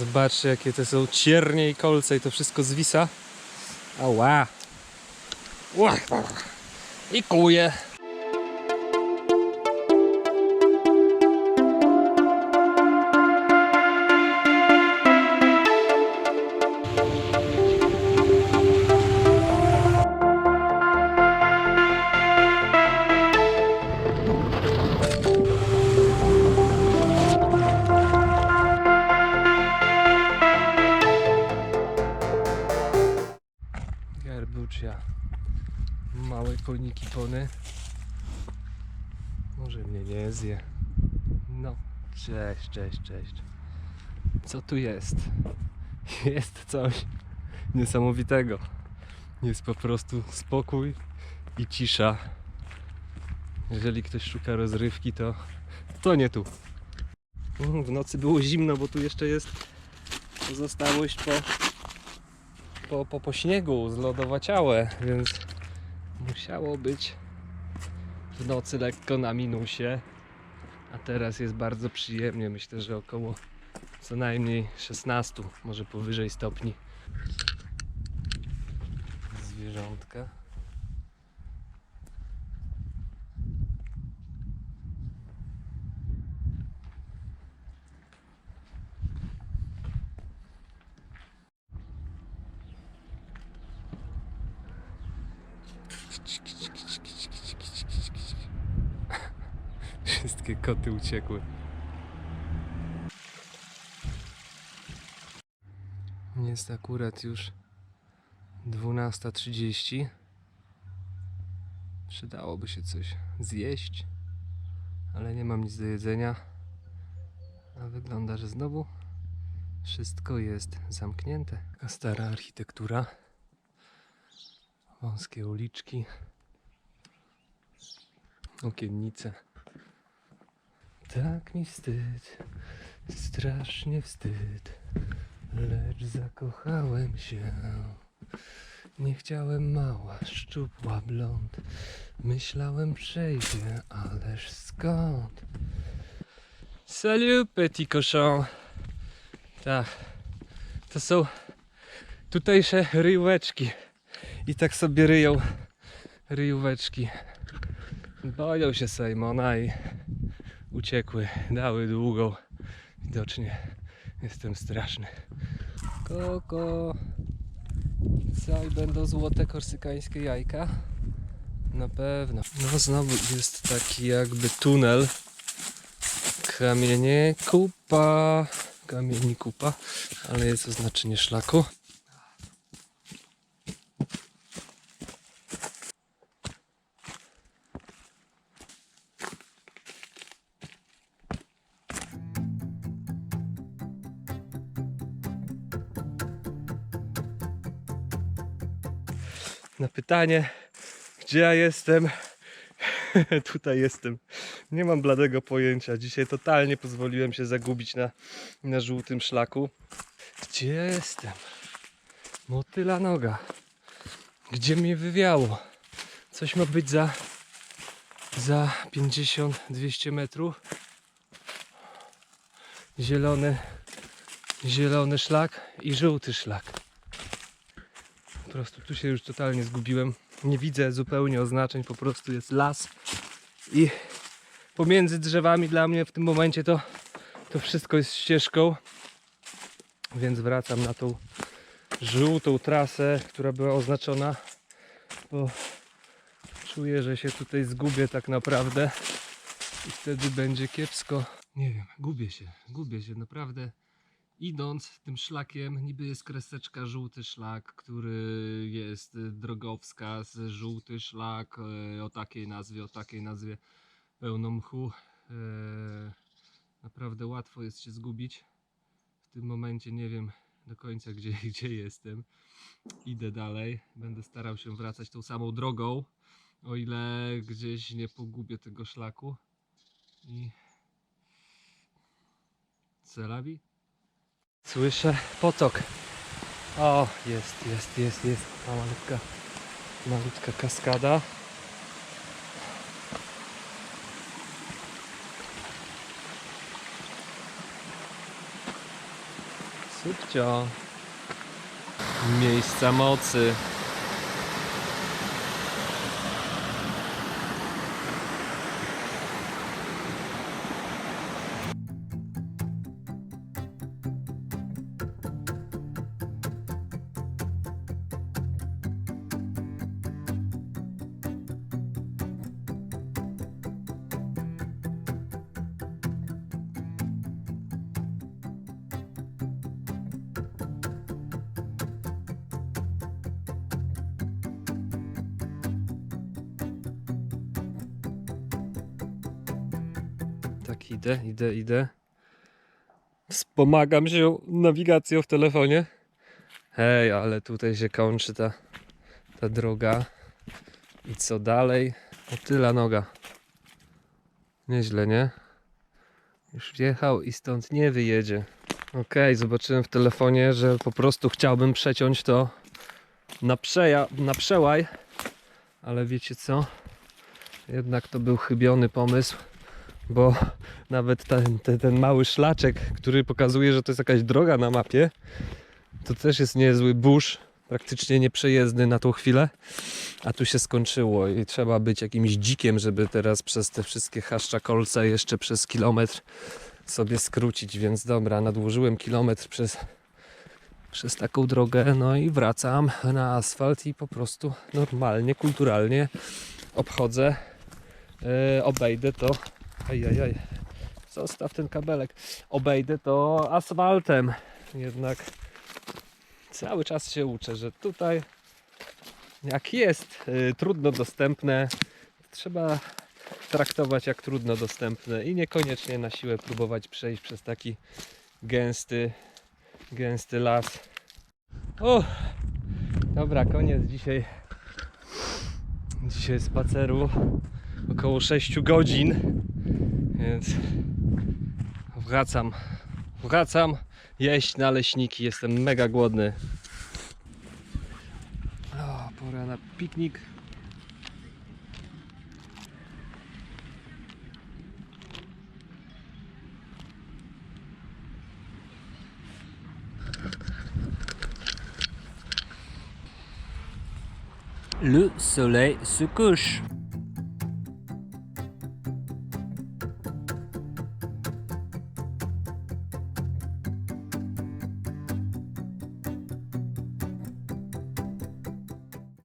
Zobaczcie, jakie to są ciernie i kolce i to wszystko zwisa. Ała! Ła! I kuje. Koniki pony. Może mnie nie zje. No, cześć, cześć, cześć. Co tu jest? Jest coś niesamowitego. Jest po prostu spokój i cisza. Jeżeli ktoś szuka rozrywki, to to nie tu. Mm, W nocy było zimno, bo tu jeszcze jest pozostałość po po, po, po śniegu zlodowaciałe, więc musiało być w nocy lekko na minusie, a teraz jest bardzo przyjemnie. Myślę, że około co najmniej 16, może powyżej stopni. Zwierzątka. Wszystkie koty uciekły. Jest akurat już 12.30. Przydałoby się coś zjeść, ale nie mam nic do jedzenia. A wygląda, że znowu wszystko jest zamknięte. Taka stara architektura. Wąskie uliczki. Okiennice. Tak mi wstyd, strasznie wstyd, lecz zakochałem się. Nie chciałem mała, szczupła blond, myślałem przejdzie, ależ skąd? Salut petit cochon. Tak, to są tutejsze ryjóweczki i tak sobie ryją ryjóweczki. Boją się Simona i uciekły, dały długą. Widocznie jestem straszny. Koko. Co i będą złote korsykańskie jajka? Na pewno. No znowu jest taki jakby tunel. Kamienie kupa. Kamieni kupa, ale jest oznaczenie szlaku. Na pytanie, gdzie ja jestem. Tutaj jestem. Nie mam bladego pojęcia. Dzisiaj totalnie pozwoliłem się zagubić na, na żółtym szlaku. Gdzie jestem? Motyla noga. Gdzie mnie wywiało? Coś ma być za za 50-200 metrów. Zielony zielony szlak i żółty szlak. Po prostu tu się już totalnie zgubiłem. Nie widzę zupełnie oznaczeń, po prostu jest las i pomiędzy drzewami dla mnie w tym momencie to, to wszystko jest ścieżką. Więc wracam na tą żółtą trasę, która była oznaczona, bo czuję, że się tutaj zgubię tak naprawdę i wtedy będzie kiepsko. Nie wiem, gubię się, gubię się naprawdę idąc tym szlakiem, niby jest kreseczka żółty szlak, który jest y, drogowskaz, żółty szlak y, o takiej nazwie, o takiej nazwie pełno mchu. E, Naprawdę łatwo jest się zgubić. W tym momencie nie wiem do końca gdzie, gdzie jestem. Idę dalej, będę starał się wracać tą samą drogą, o ile gdzieś nie pogubię tego szlaku. I... Celawi? Słyszę potok. O, jest, jest, jest, jest. Ta malutka, malutka kaskada. Subcio. Miejsca mocy. Tak idę, idę, idę. Wspomagam się nawigacją w telefonie. Hej, ale tutaj się kończy ta, ta droga. I co dalej? O tyla noga. Nieźle, nie? Już wjechał i stąd nie wyjedzie. Okej, zobaczyłem w telefonie, że po prostu chciałbym przeciąć to na, przeja- na przełaj. Ale wiecie co? Jednak to był chybiony pomysł bo nawet ten, ten, ten mały szlaczek, który pokazuje, że to jest jakaś droga na mapie, to też jest niezły burz, praktycznie nieprzejezdny na tą chwilę, a tu się skończyło i trzeba być jakimś dzikiem, żeby teraz przez te wszystkie chaszcza kolce jeszcze przez kilometr sobie skrócić, więc dobra, nadłożyłem kilometr przez, przez taką drogę, no i wracam na asfalt i po prostu normalnie, kulturalnie obchodzę, e, obejdę to Ajajaj. Zostaw ten kabelek. Obejdę to asfaltem. Jednak cały czas się uczę, że tutaj jak jest y, trudno dostępne, trzeba traktować jak trudno dostępne i niekoniecznie na siłę próbować przejść przez taki gęsty, gęsty las. O! Dobra, koniec dzisiaj. Dzisiaj spaceru około 6 godzin. Więc wracam, wracam jeść naleśniki. Jestem mega głodny. O, pora na piknik. Le soleil se couche.